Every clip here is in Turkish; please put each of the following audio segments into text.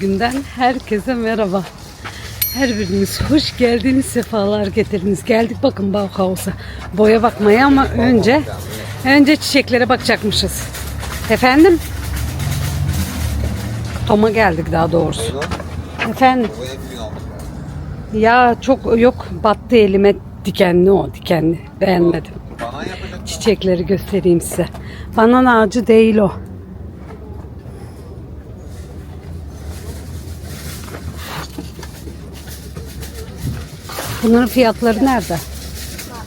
Günden herkese merhaba. Her biriniz hoş geldiniz, sefalar getirdiniz. Geldik bakın Bauhaus'a. Boya bakmaya ama önce önce çiçeklere bakacakmışız. Efendim? Tom'a geldik daha doğrusu. Efendim? Ya çok yok battı elime dikenli o dikenli. Beğenmedim. Çiçekleri göstereyim size. Banan ağacı değil o. Bunların fiyatları nerede?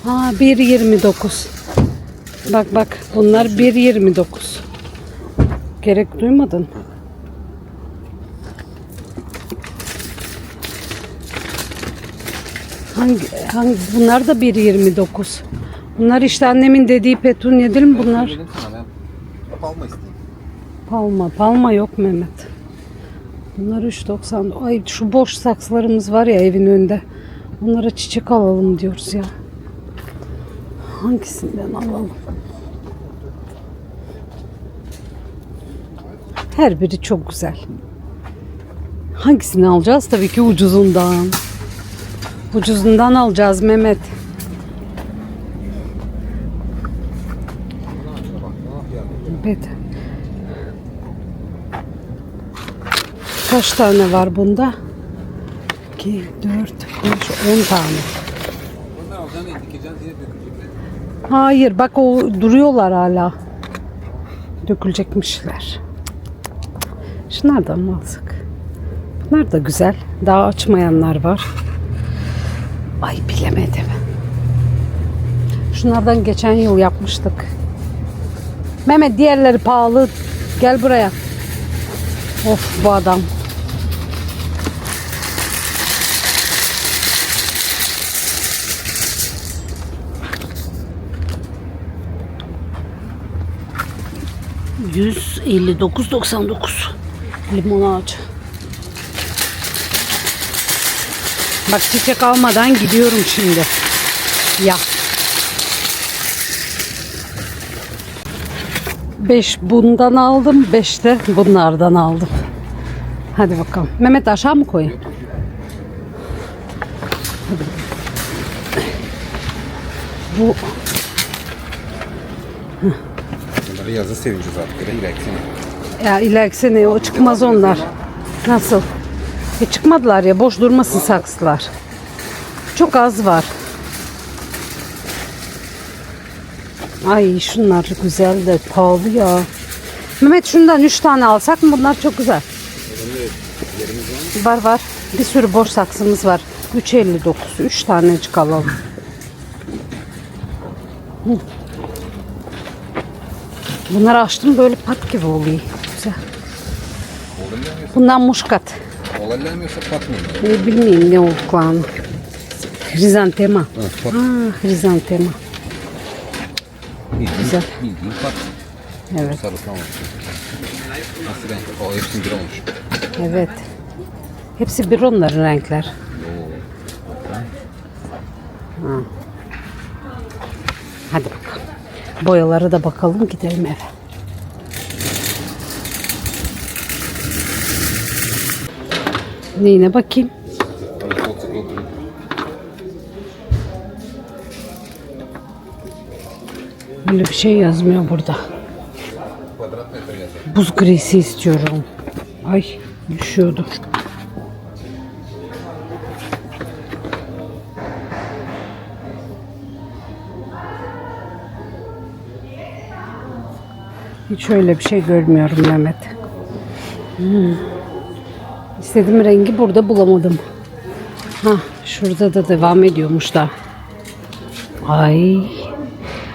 Ha 1.29. Bak bak bunlar 1.29. Gerek duymadın. Hangi, hangi bunlar da 1.29. Bunlar işte annemin dediği petunya değil mi bunlar? Palma isteyeyim. Palma, palma yok Mehmet. Bunlar 3.90. Ay şu boş saksılarımız var ya evin önünde. Onlara çiçek alalım diyoruz ya. Hangisinden alalım? Her biri çok güzel. Hangisini alacağız? Tabii ki ucuzundan. Ucuzundan alacağız Mehmet. Evet. Kaç tane var bunda? 2, 4, 5, 10 tane. Hayır bak o duruyorlar hala. Dökülecekmişler. Şunlardan mı alsak? Bunlar da güzel. Daha açmayanlar var. Ay bilemedim. Şunlardan geçen yıl yapmıştık. Mehmet diğerleri pahalı. Gel buraya. Of bu adam. %59.99 limon ağacı. Bak çiçek almadan gidiyorum şimdi. Ya. 5 bundan aldım, 5 de bunlardan aldım. Hadi bakalım. Mehmet aşağı mı koyayım? Bu Bunları yazı sevineceğiz artık. Da ilerisini. Ya ileriki sene o çıkmaz onlar. Nasıl? E çıkmadılar ya boş durmasın saksılar. Çok az var. Ay şunlar güzel de pahalı ya. Mehmet şundan 3 tane alsak mı? Bunlar çok güzel. Var var. Bir sürü boş saksımız var. 3.59. 3 tane alalım. Hı. Bunları açtım böyle pat gibi oluyor. Güzel. Bundan muşkat. oğlanlamıyorsa patmıyor. Ne bilmiyorum ne olduklarını. Hrizantema. Pat. Ha, hrizantema. Bildiğin, Güzel. Bildiğin pat. Evet, Sarı tamam. Nasıl renk? O hepsinin bir olmuş. evet. Hepsi bir onların renkler. Ha. Hadi bakalım. Boyaları da bakalım gidelim eve. Neyine bakayım? Böyle bir şey yazmıyor burada. Buz grisi istiyorum. Ay düşüyordu. Hiç öyle bir şey görmüyorum Mehmet. Hmm. İstediğim rengi burada bulamadım. Ha, şurada da devam ediyormuş da. Ay.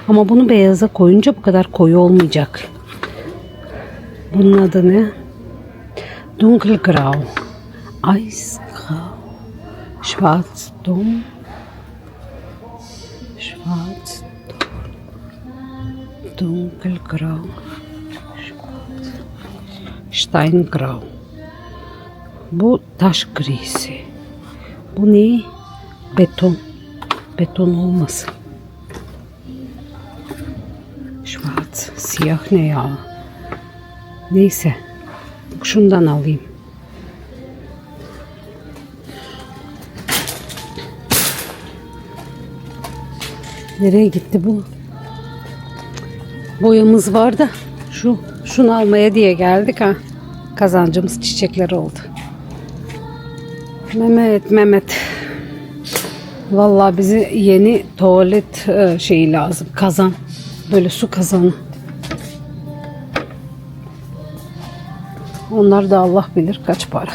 Ama bunu beyaza koyunca bu kadar koyu olmayacak. Bunun adı ne? Dunkelgrau. Eisgrau. Schwarz dumm. Schwarz Dunkelgrau. Steingrau. Bu taş grisi. Bu ne? Beton. Beton olmasın. Şubat. Siyah ne ya? Neyse. Şundan alayım. Nereye gitti bu? Boyamız var da şu şunu almaya diye geldik ha. Kazancımız çiçekler oldu. Mehmet Mehmet. Vallahi bize yeni tuvalet e, şeyi lazım. Kazan. Böyle su kazanı. Onlar da Allah bilir kaç para.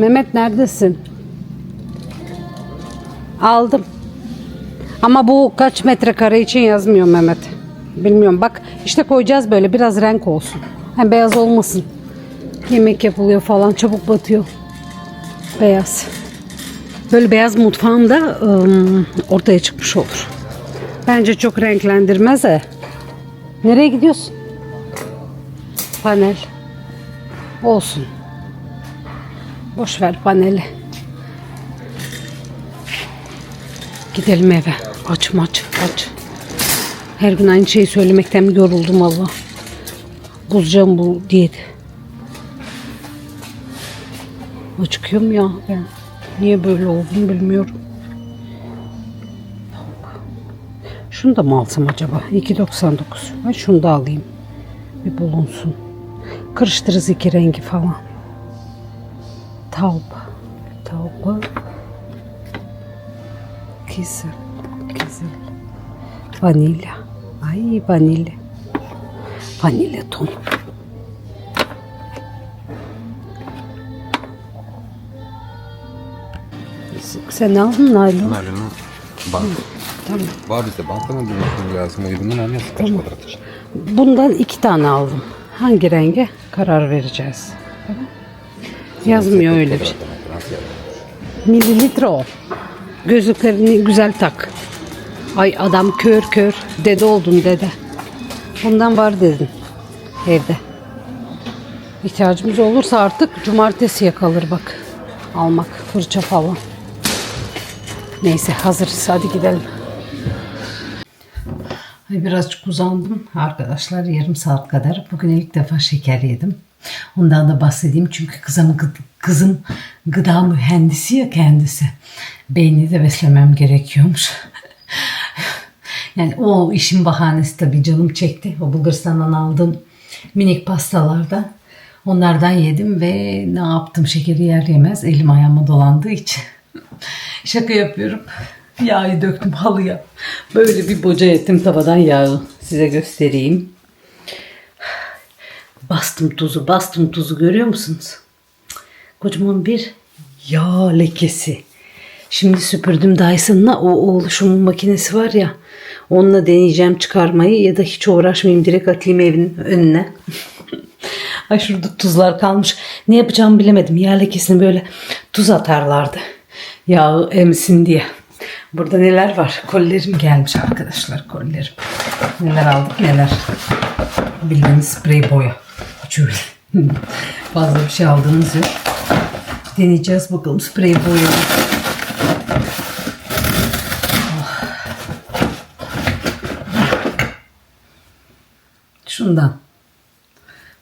Mehmet neredesin? Aldım. Ama bu kaç metrekare için yazmıyor Mehmet. Bilmiyorum bak işte koyacağız böyle biraz renk olsun. Hem beyaz olmasın. Yemek yapılıyor falan çabuk batıyor. Beyaz. Böyle beyaz mutfağım da ım, ortaya çıkmış olur. Bence çok renklendirmez de. Nereye gidiyorsun? Panel. Olsun. Boş ver paneli. Gidelim eve. Aç maç aç. Her gün aynı şeyi söylemekten yoruldum valla. Bozacağım bu diyeti. Acıkıyorum ya ben. Niye böyle oldum bilmiyorum. Şunu da mı alsam acaba? 2.99. Ha şunu da alayım. Bir bulunsun. Karıştırırız iki rengi falan. Taub. Taube. Güzel. Güzel. Vanilya. Ay vanilya. Vanilya ton. Sen aldın naylon? Naylonu bant. Tamam. Var bizde bant ama bulmuşum lazım. Uygunun anlayası kaç kvadrat için. Bundan iki tane aldım. Hangi renge karar vereceğiz. Tamam. Yazmıyor öyle bir şey. Mililitre o. Gözlüklerini güzel tak. Ay adam kör kör. Dede oldun dede. Bundan var dedin evde. İhtiyacımız olursa artık cumartesiye kalır bak. Almak fırça falan. Neyse hazırız hadi gidelim. Ay birazcık uzandım arkadaşlar yarım saat kadar. Bugün ilk defa şeker yedim. Ondan da bahsedeyim çünkü kızım, kızım gıda mühendisi ya kendisi. Beyni de beslemem gerekiyormuş. yani o işin bahanesi tabii canım çekti. O Bulgaristan'dan aldığım minik pastalardan. Onlardan yedim ve ne yaptım şekeri yer yemez elim ayağıma dolandığı için. Şaka yapıyorum. Yağı döktüm halıya. Böyle bir boca ettim tavadan yağı. Size göstereyim. Bastım tuzu, bastım tuzu görüyor musunuz? Kocaman bir yağ lekesi. Şimdi süpürdüm Dyson'la o oluşum makinesi var ya. Onunla deneyeceğim çıkarmayı ya da hiç uğraşmayayım direkt atayım evin önüne. Ay şurada tuzlar kalmış. Ne yapacağımı bilemedim. Yağ lekesini böyle tuz atarlardı. Yağı emsin diye. Burada neler var? Kolilerim gelmiş arkadaşlar kolilerim. Neler aldık neler. Bildiğiniz sprey boya. Hiç öyle. Fazla bir şey aldığımız yok. Deneyeceğiz bakalım sprey boya. Şundan.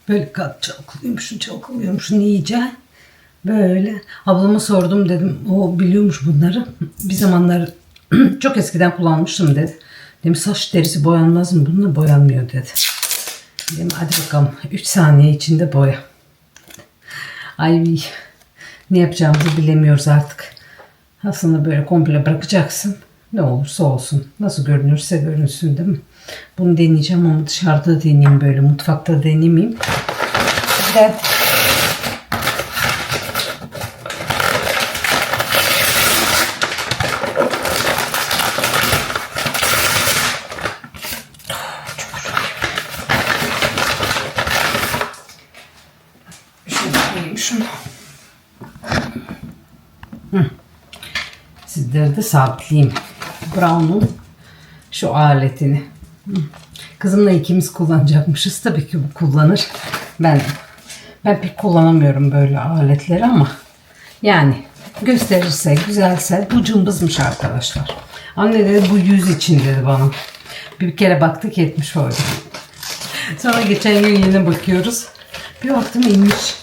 Böyle kat çalkalıyormuşsun çalkalıyormuşsun iyice. Böyle. Ablama sordum dedim. O biliyormuş bunları. Bir zamanlar çok eskiden kullanmıştım dedi. Dedim saç derisi boyanmaz mı? Bununla boyanmıyor dedi. Dedim hadi bakalım. 3 saniye içinde boya. Ay ne yapacağımızı bilemiyoruz artık. Aslında böyle komple bırakacaksın. Ne olursa olsun. Nasıl görünürse görünsün değil mi? Bunu deneyeceğim ama dışarıda deneyeyim böyle. Mutfakta denemeyeyim. Bir de Şunu koyayım şunu. Hı. Sizlere de sabitleyeyim. Brown'un şu aletini. Kızımla ikimiz kullanacakmışız. Tabii ki bu kullanır. Ben ben pek kullanamıyorum böyle aletleri ama yani gösterirse, güzelse bu cımbızmış arkadaşlar. Anne dedi bu yüz için dedi bana. Bir kere baktık 70 oydu. Sonra geçen gün yine bakıyoruz. Bir baktım inmiş.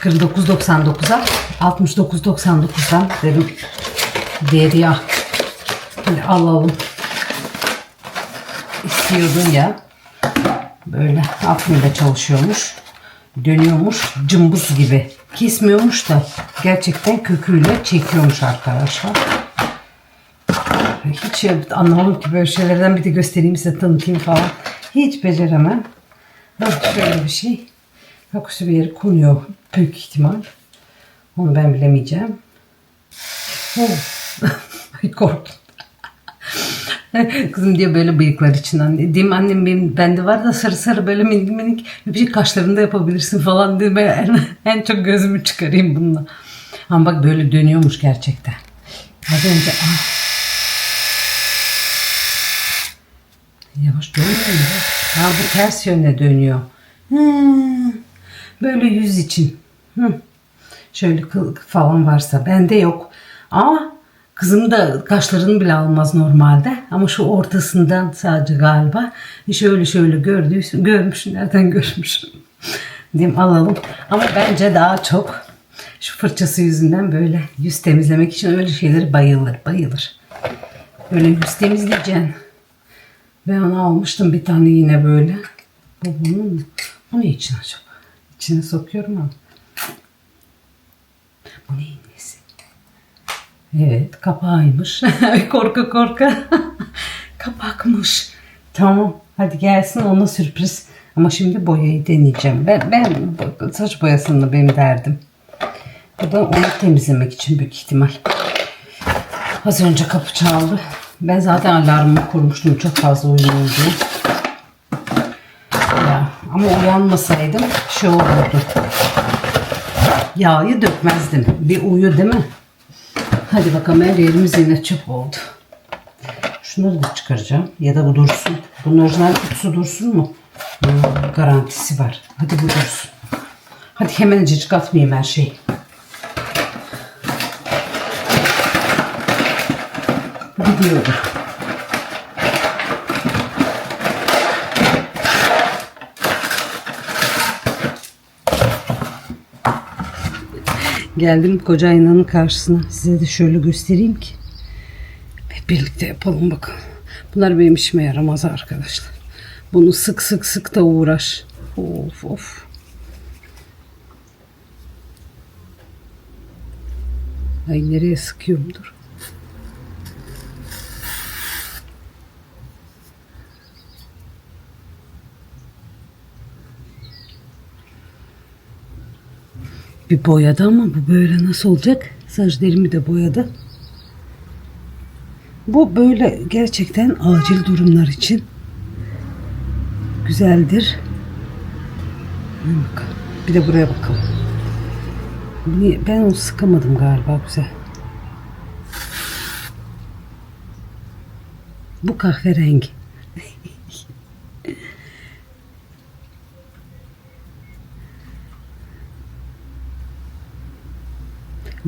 49.99'a 69.99'dan dedim Derya. Hadi alalım. İstiyordun ya. Böyle aklında çalışıyormuş. Dönüyormuş cımbız gibi. Kesmiyormuş da gerçekten köküyle çekiyormuş arkadaşlar. Hiç anlamam ki böyle şeylerden bir de göstereyim size tanıtayım falan. Hiç beceremem. Bak şöyle bir şey. Yoksa bir yere konuyor büyük ihtimal. Onu ben bilemeyeceğim. Oh. Ay korktum. Kızım diye böyle bıyıklar için anne. Diyeyim annem benim bende var da sarı sarı böyle minik minik bir şey kaşlarında yapabilirsin falan diye en, en çok gözümü çıkarayım bununla. Ama bak böyle dönüyormuş gerçekten. Az önce ah. Yavaş dönüyor ya. Ha bu ters yöne dönüyor. Hmm, böyle yüz için. Hı. Şöyle kıl falan varsa. Bende yok. Ama kızım da kaşlarını bile almaz normalde. Ama şu ortasından sadece galiba. Şöyle şöyle gördüyse, görmüş. Nereden görmüş? Diyeyim alalım. Ama bence daha çok şu fırçası yüzünden böyle yüz temizlemek için öyle şeyleri bayılır. Bayılır. Böyle yüz temizleyeceksin. Ben onu almıştım bir tane yine böyle. Bu bunun? Bu ne için acaba? İçine sokuyorum ama. Evet kapağıymış. korka korka. Kapakmış. Tamam hadi gelsin ona sürpriz. Ama şimdi boyayı deneyeceğim. Ben, ben saç boyasında benim derdim. Bu da onu temizlemek için büyük ihtimal. Az önce kapı çaldı. Ben zaten alarmımı kurmuştum çok fazla uyuyorum ama uyanmasaydım şey olurdu. Yağı dökmezdim. Bir uyu değil mi? Hadi bakalım her yerimiz yine çöp oldu. Şunları da çıkaracağım. Ya da bu dursun. Bunun orijinal kutusu dursun mu? Hmm, garantisi var. Hadi bu dursun. Hadi hemen cıcık atmayayım her şeyi. Gidiyordu. Geldim koca aynanın karşısına. Size de şöyle göstereyim ki. Hep birlikte yapalım bakalım. Bunlar benim işime yaramaz arkadaşlar. Bunu sık sık sık da uğraş. Of of. Ay nereye sıkıyorum Bir boyadı ama bu böyle nasıl olacak? Saç derimi de boyadı. Bu böyle gerçekten acil durumlar için güzeldir. Bir de buraya bakalım. Ben onu sıkamadım galiba güzel. Bu kahverengi.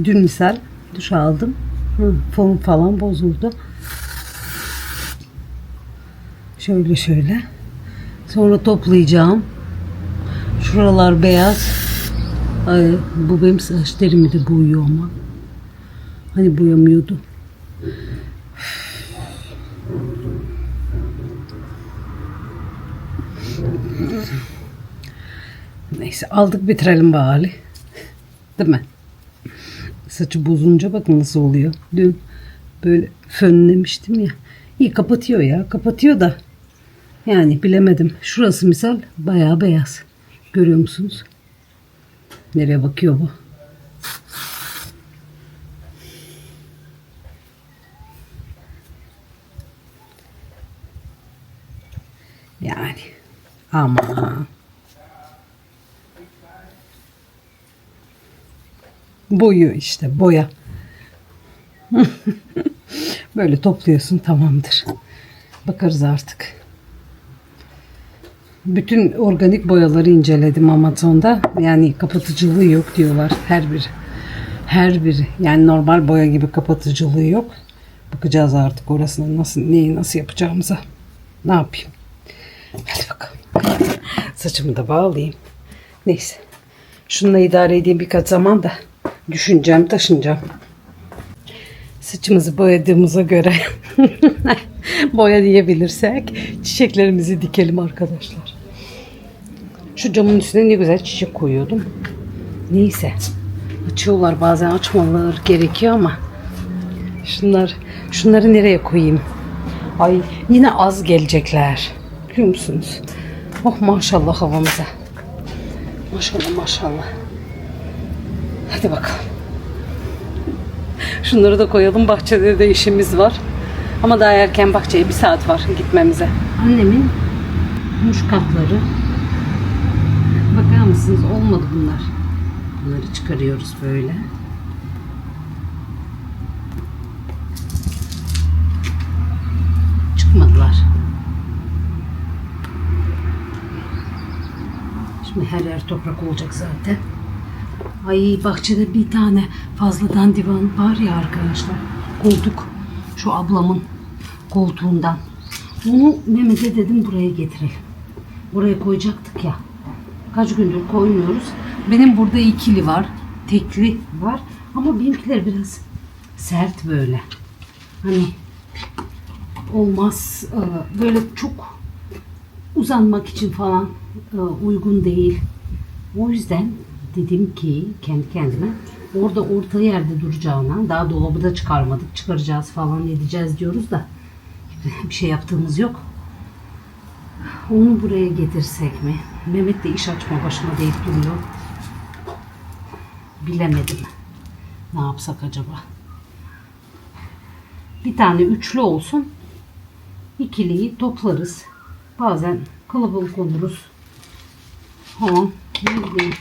Dün misal duş aldım. Hı, fon falan bozuldu. Şöyle şöyle. Sonra toplayacağım. Şuralar beyaz. Ay, bu benim saç derimi de boyuyor ama. Hani boyamıyordu. Neyse aldık bitirelim bari. Değil mi? Saçı bozunca bakın nasıl oluyor. Dün böyle fönlemiştim ya. İyi kapatıyor ya. Kapatıyor da. Yani bilemedim. Şurası misal bayağı beyaz. Görüyor musunuz? Nereye bakıyor bu? Yani ama boyuyor işte boya. Böyle topluyorsun tamamdır. Bakarız artık. Bütün organik boyaları inceledim Amazon'da. Yani kapatıcılığı yok diyorlar her biri. Her biri. Yani normal boya gibi kapatıcılığı yok. Bakacağız artık orasını nasıl neyi nasıl yapacağımıza. Ne yapayım? Hadi bakalım. Saçımı da bağlayayım. Neyse. Şununla idare edeyim birkaç zaman da düşüneceğim, taşınacağım. Saçımızı boyadığımıza göre boya diyebilirsek çiçeklerimizi dikelim arkadaşlar. Şu camın üstüne ne güzel çiçek koyuyordum. Neyse. Açıyorlar bazen açmaları gerekiyor ama şunlar şunları nereye koyayım? Ay yine az gelecekler. Biliyor musunuz? Oh maşallah havamıza. Maşallah maşallah. Hadi bakalım. Şunları da koyalım. Bahçede de işimiz var. Ama daha erken bahçeye bir saat var gitmemize. Annemin muşkatları. Bakar mısınız? Olmadı bunlar. Bunları çıkarıyoruz böyle. Çıkmadılar. Şimdi her yer toprak olacak zaten. Ay bahçede bir tane fazladan divan var ya arkadaşlar. Koltuk. Şu ablamın koltuğundan. Onu Mehmet'e dedim buraya getirelim. Buraya koyacaktık ya. Kaç gündür koymuyoruz. Benim burada ikili var. Tekli var. Ama benimkiler biraz sert böyle. Hani olmaz. e, Böyle çok uzanmak için falan e, uygun değil. O yüzden dedim ki kendi kendime orada orta yerde duracağına daha dolabı da çıkarmadık çıkaracağız falan edeceğiz diyoruz da bir şey yaptığımız yok. Onu buraya getirsek mi? Mehmet de iş açma başına deyip duruyor. Bilemedim. Ne yapsak acaba? Bir tane üçlü olsun. İkiliyi toplarız. Bazen kalabalık oluruz. Ama ne bileyim.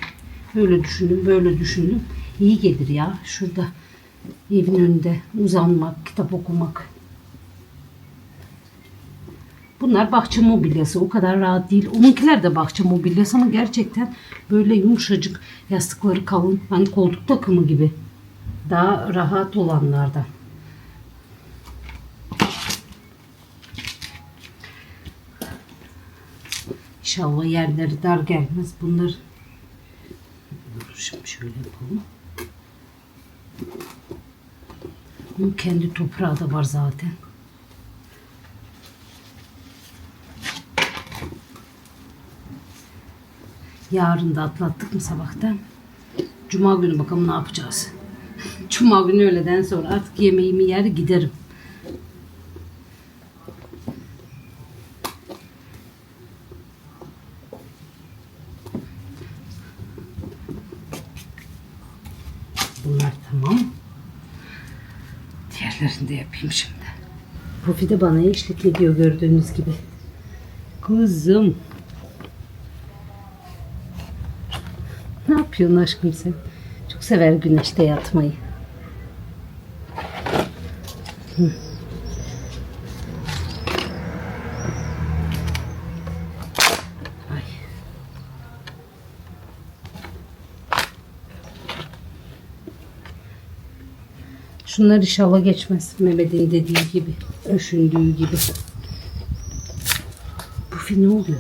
Öyle düşündüm, böyle düşündüm. İyi gelir ya. Şurada evin önünde uzanmak, kitap okumak. Bunlar bahçe mobilyası. O kadar rahat değil. Onunkiler de bahçe mobilyası ama gerçekten böyle yumuşacık yastıkları kalın. Hani koltuk takımı gibi. Daha rahat olanlardan. İnşallah yerleri dar gelmez. Bunlar şöyle yapalım. Bunun kendi toprağı da var zaten. Yarın da atlattık mı sabahtan? Cuma günü bakalım ne yapacağız. Cuma günü öğleden sonra artık yemeğimi yer giderim. Bunlar tamam. Diğerlerini de yapayım şimdi. Pufi de bana eşlik ediyor gördüğünüz gibi. Kuzum. Ne yapıyorsun aşkım sen? Çok sever güneşte yatmayı. Hı. Şunlar inşallah geçmez. Mehmet'in dediği gibi. Düşündüğü gibi. Pufi ne oluyor?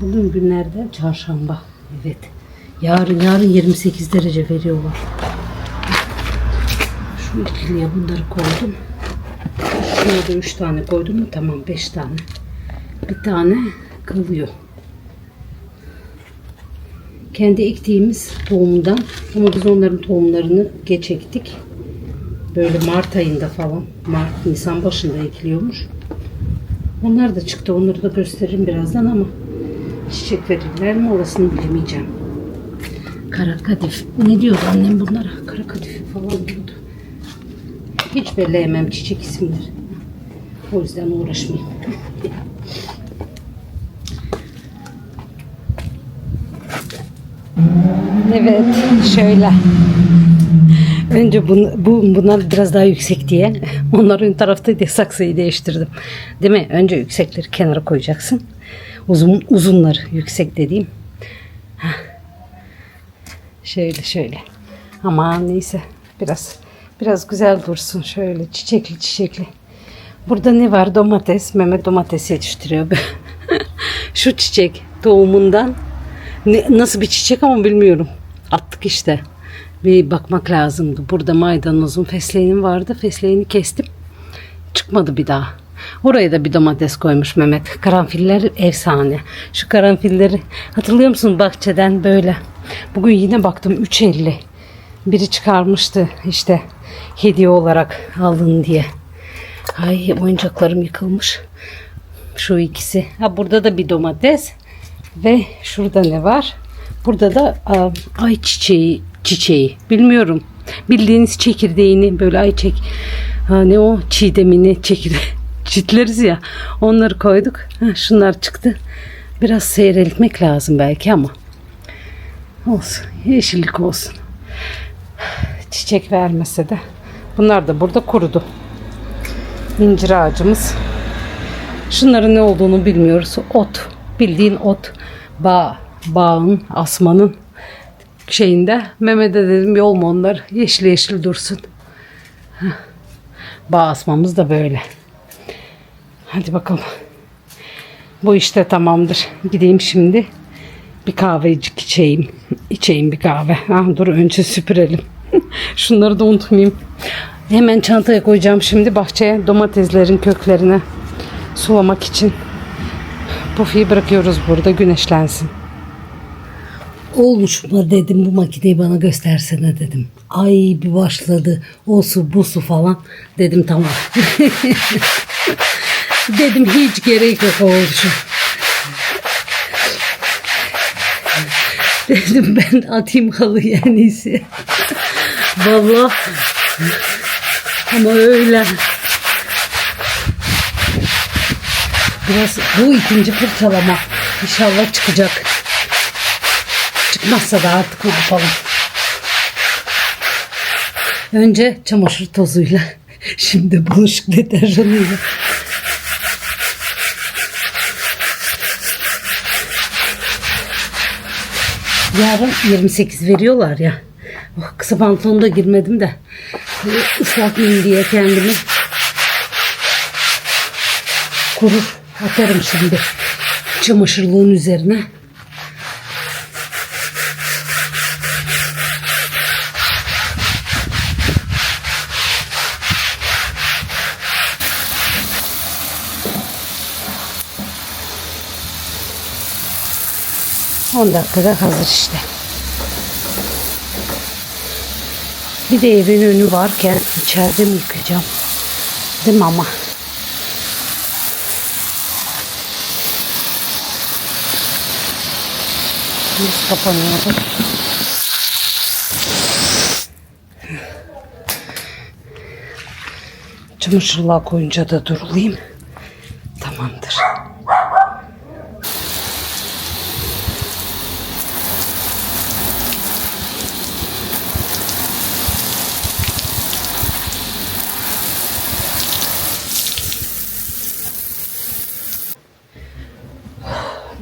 Bugün günlerden çarşamba. Evet. Yarın yarın 28 derece veriyorlar. Şu bunları koydum. Şuna da 3 tane koydum mu? Tamam 5 tane. Bir tane kalıyor. Kendi ektiğimiz tohumdan ama biz onların tohumlarını geç ektik. Böyle Mart ayında falan. Mart, Nisan başında ekiliyormuş. Onlar da çıktı. Onları da gösteririm birazdan ama çiçek verirler mi orasını bilemeyeceğim. Kara kadif. Ne diyordu annem bunlara? Kara kadif falan diyordu. Hiç belleyemem çiçek isimleri. O yüzden uğraşmayayım. Evet, şöyle. Önce bunu, bu, bunlar biraz daha yüksek diye onlar ön taraftaydı saksıyı değiştirdim. Değil mi? Önce yüksekleri kenara koyacaksın. Uzun uzunları yüksek dediğim. Şöyle şöyle. Aman neyse biraz biraz güzel dursun şöyle çiçekli çiçekli. Burada ne var? Domates. Mehmet domates yetiştiriyor. Şu çiçek doğumundan ne, nasıl bir çiçek ama bilmiyorum. Attık işte. Bir bakmak lazımdı. Burada maydanozun fesleğenim vardı. Fesleğeni kestim. Çıkmadı bir daha. Oraya da bir domates koymuş Mehmet. Karanfiller efsane. Şu karanfilleri hatırlıyor musun bahçeden böyle. Bugün yine baktım 3.50. Biri çıkarmıştı işte hediye olarak alın diye. Ay oyuncaklarım yıkılmış. Şu ikisi. Ha burada da bir domates. Ve şurada ne var? Burada da ay çiçeği çiçeği. Bilmiyorum. Bildiğiniz çekirdeğini böyle ay çek ha, ne o çiğdemini çekirde çitleriz ya. Onları koyduk. Ha, şunlar çıktı. Biraz seyreltmek lazım belki ama. Olsun. Yeşillik olsun. Çiçek vermese de. Bunlar da burada kurudu. İncir ağacımız. Şunların ne olduğunu bilmiyoruz. Ot. Bildiğin ot. Bağ, bağın, asmanın şeyinde. Mehmet'e dedim yol mu onlar? Yeşil yeşil dursun. Bağ asmamız da böyle. Hadi bakalım. Bu işte tamamdır. Gideyim şimdi. Bir kahvecik içeyim. İçeyim bir kahve. Ha, dur önce süpürelim. Şunları da unutmayayım. Hemen çantaya koyacağım şimdi bahçeye domateslerin köklerine sulamak için. Pufi'yi bırakıyoruz burada güneşlensin. Olmuş mu dedim bu makineyi bana göstersene dedim. Ay bir başladı o su bu su falan. Dedim tamam. dedim hiç gerek yok olmuşum. Dedim ben atayım halıyı en iyisi. Vallahi ama öyle. Biraz bu ikinci fırçalama. İnşallah çıkacak. Çıkmazsa da artık yapalım. Önce çamaşır tozuyla. Şimdi bulaşık deterjanıyla. Yarın 28 veriyorlar ya. Oh, kısa pantolonda girmedim de. Islatmayayım diye kendimi. Kurur. Atarım şimdi. Çamaşırlığın üzerine. On dakikada hazır işte. Bir de evin önü varken içeride mi yıkayacağım? Değil mi ama? Nasıl kapanıyordu? Çamaşırlığa koyunca da durulayım. Tamamdır.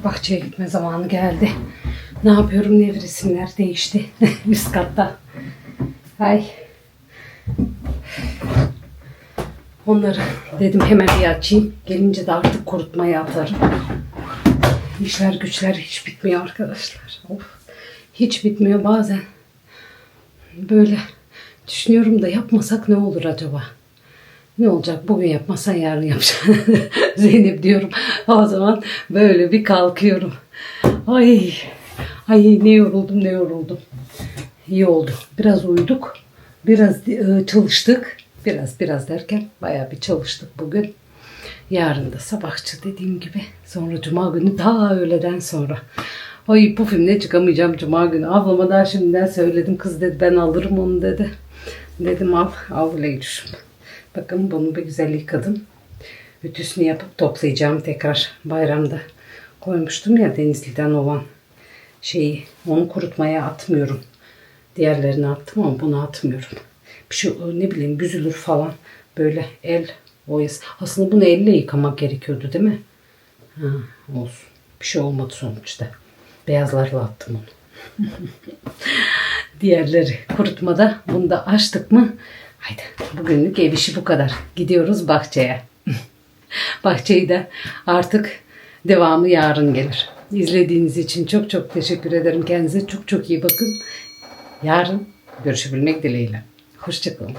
Bahçeye gitme zamanı geldi. Ne yapıyorum nevresimler değişti. Üst katta. Ay. Onları dedim hemen bir açayım. Gelince de artık kurutmaya atarım. İşler güçler hiç bitmiyor arkadaşlar. Of. Hiç bitmiyor bazen. Böyle düşünüyorum da yapmasak ne olur acaba? Ne olacak? Bugün yapmasan yarın yapacaksın. Zeynep diyorum. O zaman böyle bir kalkıyorum. Ay. Ay ne yoruldum ne yoruldum. İyi oldu. Biraz uyuduk. Biraz e, çalıştık. Biraz biraz derken bayağı bir çalıştık bugün. Yarın da sabahçı dediğim gibi. Sonra cuma günü daha öğleden sonra. Ay bu filmde çıkamayacağım cuma günü. Ablama daha şimdiden söyledim. Kız dedi ben alırım onu dedi. Dedim al. Al Leylüş'üm. Bakın bunu bir güzel yıkadım. Ütüsünü yapıp toplayacağım tekrar bayramda. Koymuştum ya Denizli'den olan şeyi. Onu kurutmaya atmıyorum. Diğerlerini attım ama bunu atmıyorum. bir şey ne bileyim büzülür falan. Böyle el boyası. Aslında bunu elle yıkamak gerekiyordu değil mi? Ha, olsun. Bir şey olmadı sonuçta. Beyazlarla attım onu. Diğerleri kurutmada. Bunu da açtık mı? Haydi bugünlük ev işi bu kadar. Gidiyoruz bahçeye. Bahçeyi de artık devamı yarın gelir. İzlediğiniz için çok çok teşekkür ederim. Kendinize çok çok iyi bakın. Yarın görüşebilmek dileğiyle. Hoşçakalın.